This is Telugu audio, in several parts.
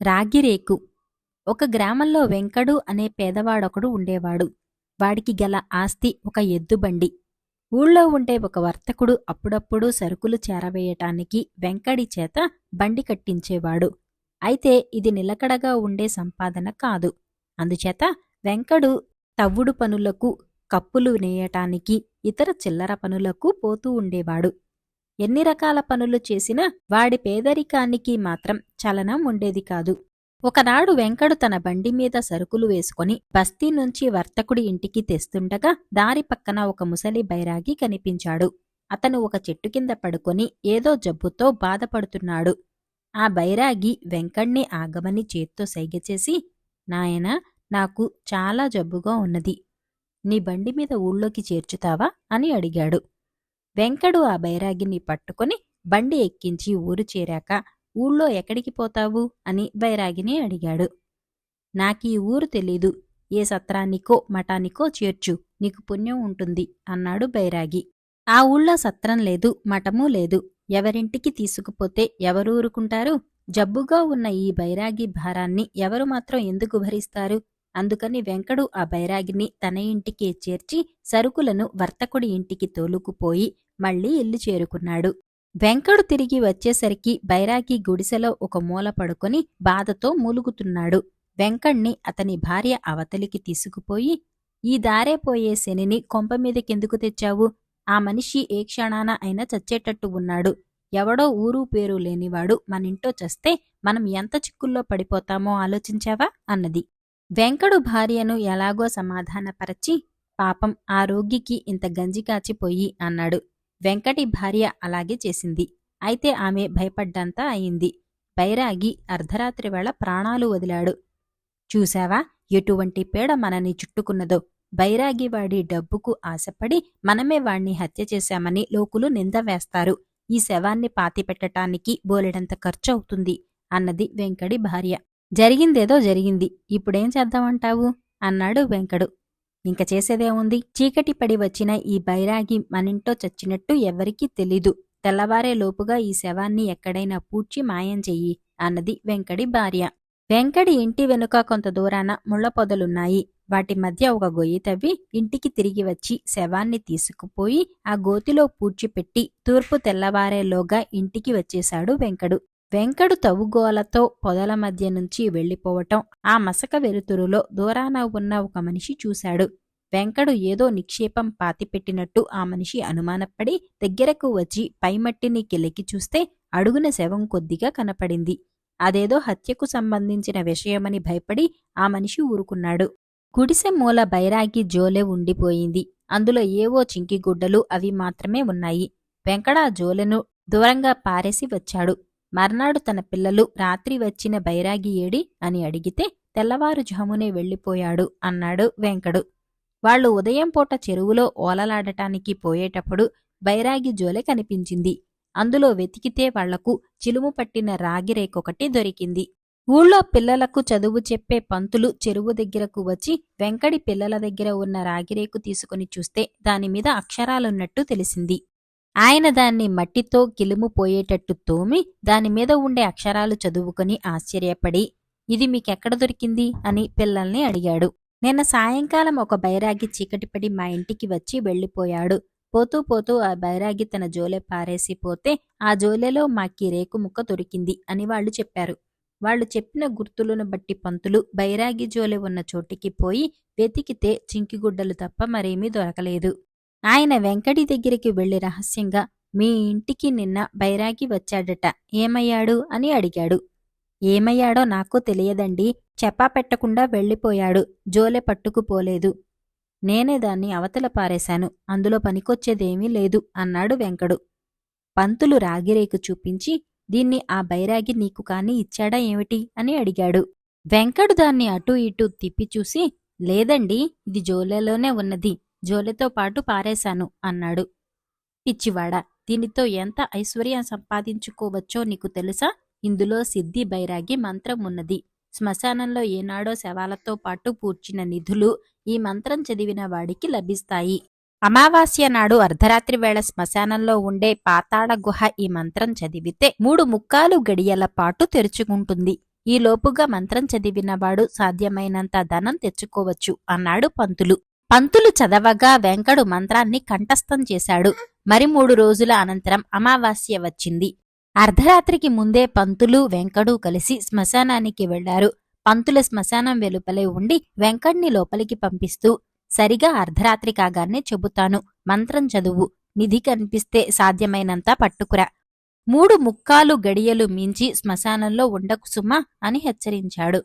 రాగిరేకు. ఒక గ్రామంలో వెంకడు అనే పేదవాడొకడు ఉండేవాడు. వాడికి గల ఆస్తి ఒక ఎద్దుబండి. ఊళ్ళో ఉండే ఒక వర్తకుడు అప్పుడప్పుడు సరుకులు చేరవేయటానికి వెంకడి చేత బండి కట్టించేవాడు. అయితే ఇది నిలకడగా ఉండే సంపాదన కాదు. అందుచేత వెంకడు తవ్వుడు పనులకు కప్పులు నేయటానికి ఇతర చిల్లర పనులకు పోతూ ఉండేవాడు. ఎన్ని రకాల పనులు చేసినా వాడి పేదరికానికి మాత్రం చలనం ఉండేది కాదు. ఒకనాడు వెంకడు తన బండి మీద సరుకులు వేసుకుని బస్తీ నుంచి వర్తకుడి ఇంటికి తెస్తుండగా దారి పక్కన ఒక ముసలి బైరాగి కనిపించాడు. అతను ఒక చెట్టు కింద పడుకొని ఏదో జబ్బుతో బాధపడుతున్నాడు. ఆ బైరాగి వెంకణ్ణి ఆగమని చేత్తో సైగచేసి నాయనా నాకు చాలా జబ్బుగా ఉన్నది. నీ బండి మీద ఊళ్ళోకి చేర్చుతావా? అని అడిగాడు. వెంకడు ఆ బైరాగిని పట్టుకొని బండి ఎక్కించి ఊరు చేరాక ఊళ్ళో ఎక్కడికి పోతావు? అని బైరాగిని అడిగాడు. నాకీ ఊరు తెలీదు. ఏ సత్రానికో మఠానికో చేర్చు. నీకు పుణ్యం ఉంటుంది అన్నాడు బైరాగి. ఆ ఊళ్ళో సత్రం లేదు మఠమూ లేదు. ఎవరింటికి తీసుకుపోతే ఎవరు ఊరుకుంటారు? జబ్బుగా ఉన్న ఈ బైరాగి భారాన్ని ఎవరు మాత్రం ఎందుకు భరిస్తారు? అందుకని వెంకడు ఆ బైరాగిని తన ఇంటికి చేర్చి సరుకులను వర్తకుడి ఇంటికి తోలుకుపోయి మళ్ళీ ఇల్లు చేరుకున్నాడు. వెంకడు తిరిగి వచ్చేసరికి బైరాగి గుడిసెలో ఒక మూల పడుకొని బాధతో మూలుగుతున్నాడు. వెంకణ్ణి అతని భార్య అవతలికి తీసుకుపోయి ఈ దారే పోయే శనిని కొంపమీదకెందుకు తెచ్చావు? ఆ మనిషి ఏ క్షణాన అయినా చచ్చేటట్టు ఉన్నాడు. ఎవడో ఊరు పేరు లేనివాడు మనింటో చస్తే మనం ఎంత చిక్కుల్లో పడిపోతామో ఆలోచించావా? అన్నది. వెంకడు భార్యను ఎలాగో సమాధానపరచి పాపం ఆ రోగికి ఇంత గంజి కాచిపోయి అన్నాడు. వెంకటి భార్య అలాగే చేసింది. అయితే ఆమె భయపడ్డంతా అయింది. బైరాగి అర్ధరాత్రి వేళ ప్రాణాలు వదిలాడు. చూశావా? ఎటువంటి పేడ మనని చుట్టుకున్నదో? బైరాగి వాడి డబ్బుకు ఆశపడి మనమే వాణ్ణి హత్య చేశామని లోకులు నింద వేస్తారు. ఈ శవాన్ని పాతిపెట్టటానికి బోలెడంత ఖర్చు అవుతుంది అన్నది వెంకడి భార్య. జరిగిందేదో జరిగింది. ఇప్పుడేం చేద్దామంటావు? అన్నాడు వెంకడు. ఇంక చేసేదేముంది? చీకటి పడి వచ్చిన ఈ బైరాగి మనింటో చచ్చినట్టు ఎవ్వరికీ తెలీదు. తెల్లవారే లోపుగా ఈ శవాన్ని ఎక్కడైనా పూడ్చి మాయం చెయ్యి అన్నది వెంకడి భార్య. వెంకడి ఇంటి వెనుక కొంత దూరాన ముళ్ళ పొదలున్నాయి. వాటి మధ్య ఒక గొయ్యి తవ్వి ఇంటికి తిరిగి వచ్చి శవాన్ని తీసుకుపోయి ఆ గోతిలో పూడ్చిపెట్టి తూర్పు తెల్లవారేలోగా ఇంటికి వచ్చేశాడు వెంకడు. వెంకడు తవ్వుగోలతో పొదల మధ్య నుంచి వెళ్ళిపోవటం ఆ మసక వెలుతురులో దూరాన ఉన్న ఒక మనిషి చూశాడు. వెంకడు ఏదో నిక్షేపం పాతిపెట్టినట్టు ఆ మనిషి అనుమానపడి దగ్గరకు వచ్చి పైమట్టిని కిలికి చూస్తే అడుగున శవం కొద్దిగా కనపడింది. అదేదో హత్యకు సంబంధించిన విషయమని భయపడి ఆ మనిషి ఊరుకున్నాడు. గుడిసె మూల బైరాగి జోలె ఉండిపోయింది. అందులో ఏవో చింకిగుడ్డలు అవి మాత్రమే ఉన్నాయి. వెంకడా జోలెను దూరంగా పారేసి వచ్చాడు. మర్నాడు తన పిల్లలు రాత్రి వచ్చిన బైరాగి ఏడి అని అడిగితే తెల్లవారుజామునే వెళ్ళిపోయాడు అన్నాడు వెంకడు. వాళ్ళు ఉదయం పూట చెరువులో ఓలలాడటానికి పోయేటప్పుడు బైరాగి జోలె కనిపించింది. అందులో వెతికితే వాళ్ళకు చిలుము పట్టిన రాగిరేకొకటి దొరికింది. ఊళ్ళో పిల్లలకు చదువు చెప్పే పంతులు చెరువు దగ్గరకు వచ్చి వెంకడి పిల్లల దగ్గర ఉన్న రాగిరేకు తీసుకుని చూస్తే దానిమీద అక్షరాలున్నట్టు తెలిసింది. ఆయన దాన్ని మట్టితో కిలుము పోయేటట్టు తోమి దానిమీద ఉండే అక్షరాలు చదువుకుని ఆశ్చర్యపడి ఇది మీకెక్కడ దొరికింది? అని పిల్లల్ని అడిగాడు. నిన్న సాయంకాలం ఒక బైరాగి చీకటిపడి మా ఇంటికి వచ్చి వెళ్ళిపోయాడు. పోతూ పోతూ ఆ బైరాగి తన జోలె పారేసి పోతే ఆ జోలెలో మాకి రేకు ముక్క దొరికింది అని వాళ్ళు చెప్పారు. వాళ్ళు చెప్పిన గుర్తులను బట్టి పంతులు బైరాగి జోలె ఉన్న చోటికి పోయి వెతికితే చింకిగుడ్డలు తప్ప మరేమీ దొరకలేదు. ఆయన వెంకటి దగ్గరికి వెళ్ళి రహస్యంగా మీ ఇంటికి నిన్న బైరాగి వచ్చాడట ఏమయ్యాడు? అని అడిగాడు. ఏమయ్యాడో నాకు తెలియదండి చెప్పా పెట్టకుండా వెళ్ళిపోయాడు జోలె పట్టుకుపోలేదు నేనే దాన్ని అవతల పారేశాను అందులో పనికొచ్చేదేమీ లేదు అన్నాడు వెంకడు. పంతులు రాగిరేకు చూపించి దీన్ని ఆ బైరాగి నీకు కాని ఇచ్చాడా ఏమిటి? అని అడిగాడు. వెంకడు దాన్ని అటూ ఇటూ తిప్పి చూసి లేదండి ఇది జోలెలోనే ఉన్నది. జోలెతో పాటు పారేశాను అన్నాడు. పిచ్చివాడ దీనితో ఎంత ఐశ్వర్యం సంపాదించుకోవచ్చో నీకు తెలుసా? ఇందులో సిద్ధి బైరాగి మంత్రం ఉన్నది. శ్మశానంలో ఏనాడో శవాలతో పాటు పూడ్చిన నిధులు ఈ మంత్రం చదివిన వాడికి లభిస్తాయి. అమావాస్య నాడు అర్ధరాత్రి వేళ శ్మశానంలో ఉండే పాతాళ గుహ ఈ మంత్రం చదివితే మూడు ముక్కాలు గడియల పాటు తెరుచుకుంటుంది. ఈ లోపుగా మంత్రం చదివినవాడు సాధ్యమైనంత ధనం తెచ్చుకోవచ్చు అన్నాడు పంతులు. పంతులు చదవగా వెంకడు మంత్రాన్ని కంఠస్థం చేశాడు. మరి మూడు రోజుల అనంతరం అమావాస్య వచ్చింది. అర్ధరాత్రికి ముందే పంతులు వెంకడు కలిసి శ్మశానానికి వెళ్ళారు పంతుల శ్మశానం వెలుపలే ఉండి వెంకడ్ని లోపలికి పంపిస్తూ సరిగా అర్ధరాత్రి కాగానే చెబుతాను మంత్రం చదువు నిధి కనిపిస్తే సాధ్యమైనంత పట్టుకురా. మూడు ముక్కాలు గడియలు మించి శ్మశానంలో ఉండకు సుమా అని హెచ్చరించాడు.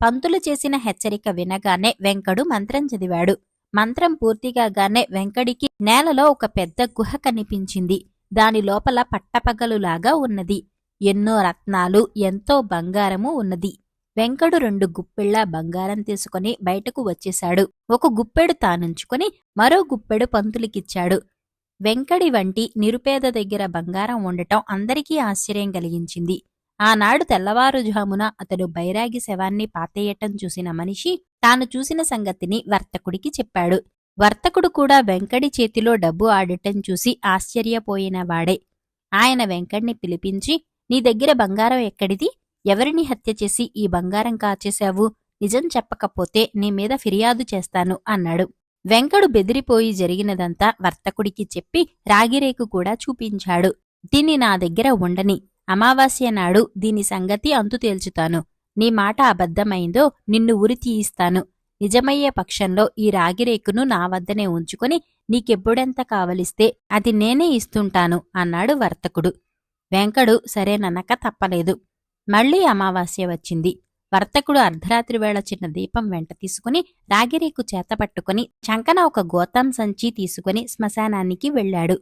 పంతులు చేసిన హెచ్చరిక వినగానే వెంకడు మంత్రం చదివాడు. మంత్రం పూర్తిగానే వెంకడికి నేలలో ఒక పెద్ద గుహ కనిపించింది. దాని లోపల పట్టపగలులాగా ఉన్నది. ఎన్నో రత్నాలు ఎంతో బంగారము ఉన్నది. వెంకడు రెండు గుప్పెళ్ళ బంగారం తీసుకుని బయటకు వచ్చేశాడు. ఒక గుప్పెడు తానుంచుకుని మరో గుప్పెడు పంతులికిచ్చాడు. వెంకడి వంటి నిరుపేద దగ్గర బంగారం ఉండటం అందరికీ ఆశ్చర్యం కలిగించింది. ఆనాడు తెల్లవారుజామున అతడు బైరాగి శవాన్ని పాతేయటం చూసిన మనిషి తాను చూసిన సంగతిని వర్తకుడికి చెప్పాడు. వర్తకుడు కూడా వెంకడి చేతిలో డబ్బు ఆడటం చూసి ఆశ్చర్యపోయిన వాడే. ఆయన వెంకడిని పిలిపించి నీ దగ్గర బంగారం ఎక్కడిది? ఎవరిని హత్య చేసి ఈ బంగారం కాచేశావు? నిజం చెప్పకపోతే నీ మీద ఫిర్యాదు చేస్తాను అన్నాడు. వెంకడు బెదిరిపోయి జరిగినదంతా వర్తకుడికి చెప్పి రాగిరేకు కూడా చూపించాడు. దీన్ని నా దగ్గర ఉండని అమావాస్య నాడు దీని సంగతి అంతు తేల్చుతాను. నీ మాట అబద్ధమైందో నిన్ను ఉరి తీయిస్తాను. నిజమయ్యే పక్షంలో ఈ రాగిరేకును నా వద్దనే ఉంచుకొని నీకెప్పుడెంత కావలిస్తే అది నేనే ఇస్తుంటాను అన్నాడు వర్తకుడు. వెంకడు సరేననక తప్పలేదు. మళ్ళీ అమావాస్య వచ్చింది. వర్తకుడు అర్ధరాత్రి వేళ చిన్న దీపం వెంట తీసుకుని రాగిరేకు చేతపట్టుకుని చంకన ఒక గోతాం సంచి తీసుకుని శ్మశానానికి వెళ్ళాడు.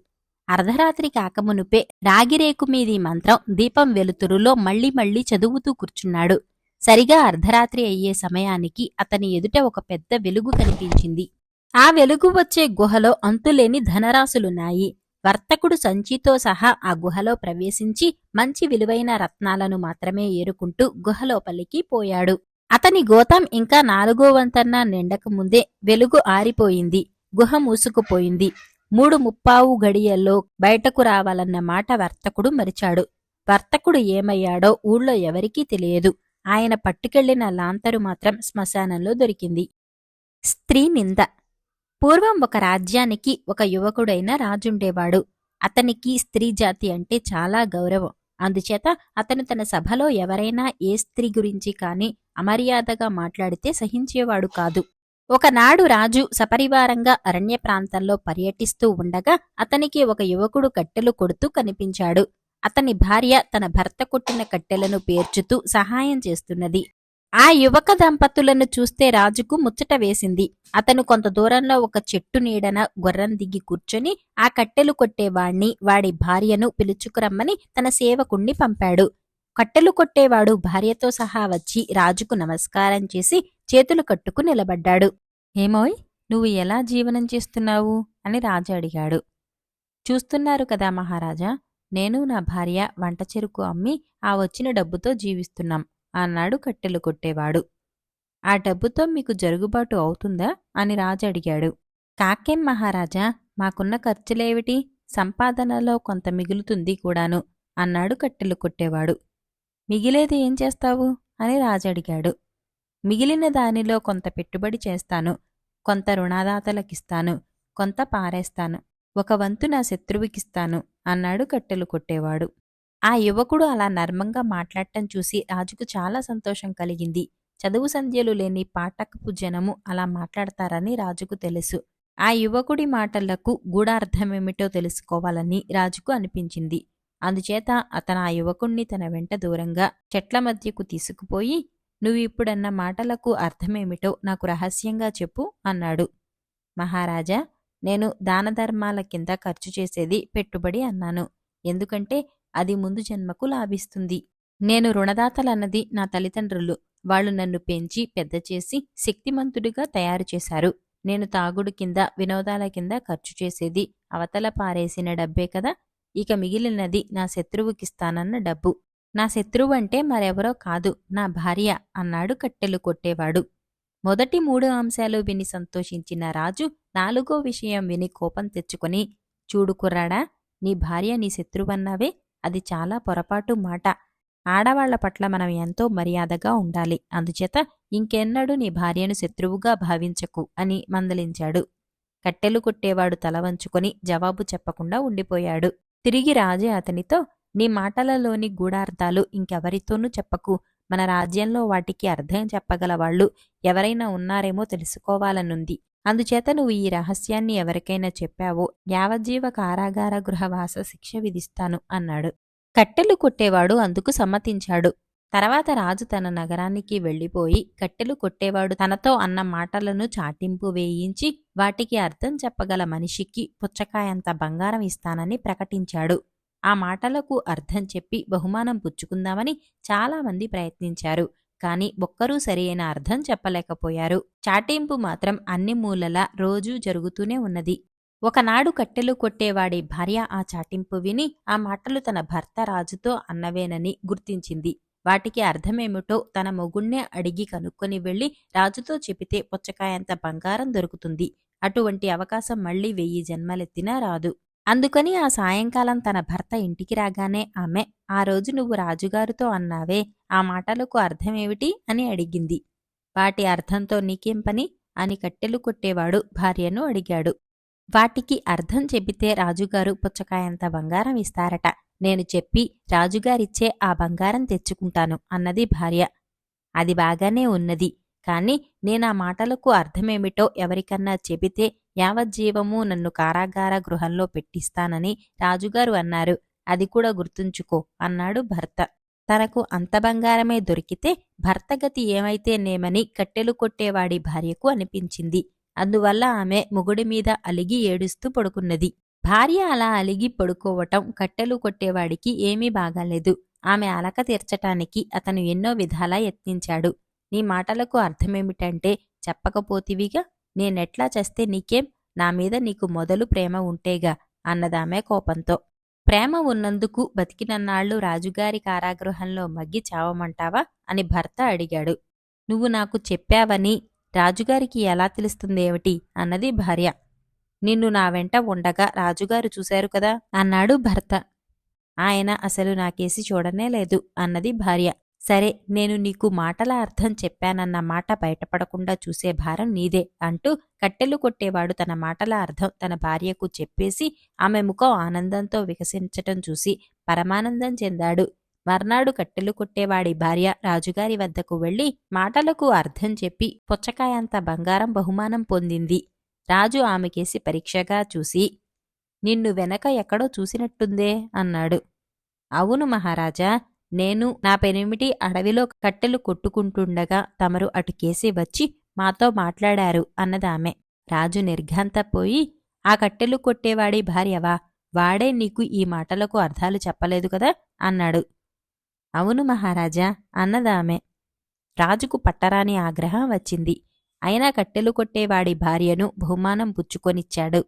అర్ధరాత్రి కాకమునుపే రాగిరేకు మీది మంత్రం దీపం వెలుతురులో మళ్ళీ మళ్ళీ చదువుతూ కూర్చున్నాడు. సరిగా అర్ధరాత్రి అయ్యే సమయానికి అతని ఎదుట ఒక పెద్ద వెలుగు కనిపించింది. ఆ వెలుగు వచ్చే గుహలో అంతులేని ధనరాశులున్నాయి. వర్తకుడు సంచితో సహా ఆ గుహలో ప్రవేశించి మంచి విలువైన రత్నాలను మాత్రమే ఏరుకుంటూ గుహలోపలికి పోయాడు. అతని గోతం ఇంకా నాలుగో వంతన్న నిండక ముందే వెలుగు ఆరిపోయింది. గుహ మూసుకుపోయింది. మూడు ముప్పావు గడియల్లో బయటకు రావాలన్న మాట వర్తకుడు మరిచాడు. వర్తకుడు ఏమయ్యాడో ఊళ్ళో ఎవరికీ తెలియదు. ఆయన పట్టుకెళ్ళిన లాంతరు మాత్రం శ్మశానంలో దొరికింది. స్త్రీ నింద. పూర్వం ఒక రాజ్యానికి ఒక యువకుడైన రాజుండేవాడు. అతనికి స్త్రీ జాతి అంటే చాలా గౌరవం. అందుచేత అతను తన సభలో ఎవరైనా ఏ స్త్రీ గురించి కాని అమర్యాదగా మాట్లాడితే సహించేవాడు కాదు. ఒకనాడు రాజు సపరివారంగా అరణ్య ప్రాంతంలో పర్యటిస్తూ ఉండగా అతనికి ఒక యువకుడు కట్టెలు కొడుతూ కనిపించాడు. అతని భార్య తన భర్త కొట్టిన కట్టెలను పేర్చుతూ సహాయం చేస్తున్నది. ఆ యువక దంపతులను చూస్తే రాజుకు ముచ్చట వేసింది. అతను కొంత దూరంలో ఒక చెట్టు నీడన గుర్రం దిగి కూర్చొని ఆ కట్టెలు కొట్టేవాణ్ణి వాడి భార్యను పిలుచుకురమ్మని తన సేవకుణ్ణి పంపాడు. కట్టెలు కొట్టేవాడు భార్యతో సహా వచ్చి రాజుకు నమస్కారం చేసి చేతులు కట్టుకు నిలబడ్డాడు. ఏమోయ్ నువ్వు ఎలా జీవనం చేస్తున్నావు? అని రాజు అడిగాడు. చూస్తున్నారు కదా మహారాజా నేను నా భార్య వంట చెరుకు అమ్మి ఆ వచ్చిన డబ్బుతో జీవిస్తున్నాం అన్నాడు కట్టెలు కొట్టేవాడు. ఆ డబ్బుతో మీకు జరుగుబాటు అవుతుందా? అని రాజు అడిగాడు. కాకేం మహారాజా మాకున్న ఖర్చులేవిటి సంపాదనలో కొంత మిగులుతుంది కూడాను అన్నాడు కట్టెలు కొట్టేవాడు. మిగిలేది ఏం చేస్తావు? అని రాజు అడిగాడు. మిగిలిన దానిలో కొంత పెట్టుబడి చేస్తాను కొంత రుణదాతలకిస్తాను కొంత పారేస్తాను ఒక వంతు నా శత్రువుకిస్తాను అన్నాడు కట్టెలు కొట్టేవాడు. ఆ యువకుడు అలా నర్మంగా మాట్లాడటం చూసి రాజుకు చాలా సంతోషం కలిగింది. చదువు సంధ్యలు లేని పాఠకపు జనము అలా మాట్లాడతారని రాజుకు తెలుసు. ఆ యువకుడి మాటలకు గూఢార్థమేమిటో తెలుసుకోవాలని రాజుకు అనిపించింది. అందుచేత అతను ఆ యువకుణ్ణి తన వెంట దూరంగా చెట్ల మధ్యకు తీసుకుపోయి నువ్వు ఇప్పుడన్న మాటలకు అర్థమేమిటో నాకు రహస్యంగా చెప్పు అన్నాడు. మహారాజా నేను దానధర్మాల కింద ఖర్చు చేసేది పెట్టుబడి అన్నాను. ఎందుకంటే అది ముందు జన్మకు లాభిస్తుంది. నేను రుణదాతలన్నది నా తల్లిదండ్రులు. వాళ్ళు నన్ను పెంచి పెద్ద చేసి శక్తిమంతుడిగా తయారు చేశారు. నేను తాగుడు కింద వినోదాల కింద ఖర్చు చేసేది అవతల పారేసిన డబ్బే కదా. ఇక మిగిలినది నా శత్రువుకిస్తానన్న డబ్బు. నా శత్రువు అంటే మరెవరో కాదు నా భార్య అన్నాడు కట్టెలు కొట్టేవాడు. మొదటి మూడు అంశాలు విని సంతోషించిన రాజు నాలుగో విషయం విని కోపం తెచ్చుకొని చూడు కుర్రాడా నీ భార్య నీ శత్రువన్నావే అది చాలా పొరపాటు మాట. ఆడవాళ్ళ పట్ల మనం ఎంతో మర్యాదగా ఉండాలి అందుచేత ఇంకెన్నడూ నీ భార్యను శత్రువుగా భావించకు అని మందలించాడు. కట్టెలు కొట్టేవాడు తల వంచుకొని జవాబు చెప్పకుండా ఉండిపోయాడు. తిరిగి రాజే అతనితో నీ మాటలలోని గూఢార్థాలు ఇంకెవరితోనూ చెప్పకు. మన రాజ్యంలో వాటికి అర్థం చెప్పగలవాళ్ళు ఎవరైనా ఉన్నారేమో తెలుసుకోవాలనుంది. అందుచేత నువ్వు ఈ రహస్యాన్ని ఎవరికైనా చెప్పావో యావజ్జీవ కారాగార గృహవాస శిక్ష విధిస్తాను అన్నాడు. కట్టెలు కొట్టేవాడు అందుకు సమ్మతించాడు. తర్వాత రాజు తన నగరానికి వెళ్ళిపోయి కట్టెలు కొట్టేవాడు తనతో అన్న మాటలను చాటింపు వేయించి వాటికి అర్థం చెప్పగల మనిషికి పుచ్చకాయంత బంగారం ఇస్తానని ప్రకటించాడు. ఆ మాటలకు అర్థం చెప్పి బహుమానం పుచ్చుకుందామని చాలామంది ప్రయత్నించారు. కానీ ఒక్కరూ సరియైన అర్థం చెప్పలేకపోయారు. చాటింపు మాత్రం అన్ని మూలలా రోజూ జరుగుతూనే ఉన్నది. ఒకనాడు కట్టెలు కొట్టేవాడి భార్య ఆ చాటింపు విని ఆ మాటలు తన భర్త రాజుతో అన్నవేనని గుర్తించింది. వాటికి అర్థమేమిటో తన మొగుణ్ణే అడిగి కనుక్కొని వెళ్ళి రాజుతో చెబితే పుచ్చకాయంత బంగారం దొరుకుతుంది. అటువంటి అవకాశం మళ్ళీ వెయ్యి జన్మలెత్తినా రాదు. అందుకని ఆ సాయంకాలం తన భర్త ఇంటికి రాగానే ఆమె ఆ రోజు నువ్వు రాజుగారితో అన్నావే ఆ మాటలకు అర్థమేమిటి? అని అడిగింది. వాటి అర్థంతో నీకేం పని? అని కట్టెలు కొట్టేవాడు భార్యను అడిగాడు. వాటికి అర్థం చెబితే రాజుగారు పుచ్చకాయంత బంగారం ఇస్తారట. నేను చెప్పి రాజుగారిచ్చే ఆ బంగారం తెచ్చుకుంటాను అన్నది భార్య. అది బాగానే ఉన్నది. కాని నేనా మాటలకు అర్థమేమిటో ఎవరికన్నా చెబితే యావజ్జీవము నన్ను కారాగార గృహంలో పెట్టిస్తానని రాజుగారు అన్నారు. అది కూడా గుర్తుంచుకో అన్నాడు భర్త. తనకు అంత బంగారమే దొరికితే భర్తగతి ఏమైతేనేమని కట్టెలు కొట్టేవాడి భార్యకు అనిపించింది. అందువల్ల ఆమె మొగుడి మీద అలిగి ఏడుస్తూ పడుకున్నది. భార్య అలా అలిగి పడుకోవటం కట్టెలు కొట్టేవాడికి ఏమీ బాగాలేదు. ఆమె అలక తీర్చటానికి అతను ఎన్నో విధాలా యత్నించాడు. నీ మాటలకు అర్థమేమిటంటే చెప్పకపోతివిగా నేనెట్లా చేస్తే నీకేం? నా మీద నీకు మొదలు ప్రేమ ఉంటేగా అన్నదామె కోపంతో. ప్రేమ ఉన్నందుకు బతికినన్నాళ్ళు రాజుగారి కారాగృహంలో మగ్గి చావమంటావా? అని భర్త అడిగాడు. నువ్వు నాకు చెప్పావని రాజుగారికి ఎలా తెలుస్తుందేమిటి? అన్నది భార్య. నిన్ను నా వెంట ఉండగా రాజుగారు చూశారు కదా? అన్నాడు భర్త. ఆయన అసలు నాకేసి చూడనే లేదు అన్నది భార్య. సరే నేను నీకు మాటల అర్థం చెప్పానన్న మాట బయటపడకుండా చూసే భారం నీదే అంటూ కట్టెలు కొట్టేవాడు తన మాటల అర్థం తన భార్యకు చెప్పేసి ఆమె ముఖం ఆనందంతో వికసించటం చూసి పరమానందం చెందాడు. మర్నాడు కట్టెలు కొట్టేవాడి భార్య రాజుగారి వద్దకు వెళ్ళి మాటలకు అర్థం చెప్పి పుచ్చకాయంత బంగారం బహుమానం పొందింది. రాజు ఆమెకేసి పరీక్షగా చూసి నిన్ను వెనక ఎక్కడో చూసినట్టుందే అన్నాడు. అవును మహారాజా నేను నా పెనిమిటి అడవిలో కట్టెలు కొట్టుకుంటుండగా తమరు అటుకేసి వచ్చి మాతో మాట్లాడారు అన్నదామె. రాజు నిర్ఘాంతపోయి ఆ కట్టెలు కొట్టేవాడి భార్యవా? వాడే నీకు ఈ మాటలకు అర్థాలు చెప్పలేదు కదా అన్నాడు. అవును మహారాజా అన్నదామె. రాజుకు పట్టరాని ఆగ్రహం వచ్చింది. అయినా కట్టెలు కొట్టేవాడి భార్యను బహుమానం పుచ్చుకొనిచ్చాడు.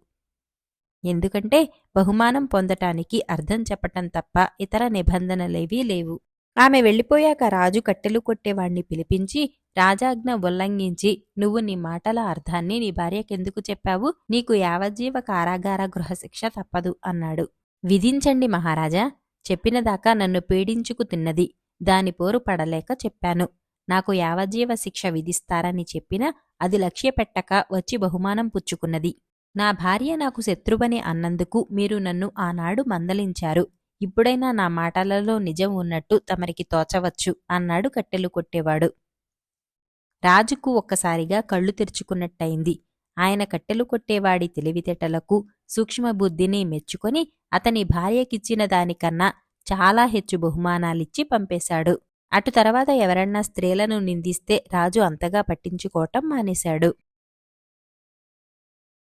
ఎందుకంటే బహుమానం పొందటానికి అర్థం చెప్పటం తప్ప ఇతర నిబంధనలేవీ లేవు. ఆమె వెళ్ళిపోయాక రాజు కట్టెలు కొట్టేవాణ్ణి పిలిపించి రాజాజ్ఞ ఉల్లంఘించి నువ్వు నీ మాటల అర్థాన్ని నీ భార్యకెందుకు చెప్పావు? నీకు యావజ్జీవ కారాగార గృహశిక్ష తప్పదు అన్నాడు. విధించండి మహారాజా చెప్పినదాకా నన్ను పీడించుకు తిన్నది. దాని పోరు పడలేక చెప్పాను. నాకు యావజ్జీవ శిక్ష విధిస్తారని చెప్పినా అది లక్ష్యపెట్టక వచ్చి బహుమానం పుచ్చుకున్నది. నా భార్య నాకు శత్రువని అన్నందుకు మీరు నన్ను ఆనాడు మందలించారు. ఇప్పుడైనా నా మాటలలో నిజం ఉన్నట్టు తమరికి తోచవచ్చు అన్నాడు కట్టెలు కొట్టేవాడు. రాజుకు ఒక్కసారిగా కళ్ళు తెరుచుకున్నట్టయింది. ఆయన కట్టెలు కొట్టేవాడి తెలివితేటలకు సూక్ష్మబుద్ధిని మెచ్చుకొని అతని భార్యకిచ్చిన దానికన్నా చాలా హెచ్చు బహుమానాలిచ్చి పంపేశాడు. అటు తర్వాత ఎవరన్నా స్త్రీలను నిందిస్తే రాజు అంతగా పట్టించుకోవటం మానేశాడు.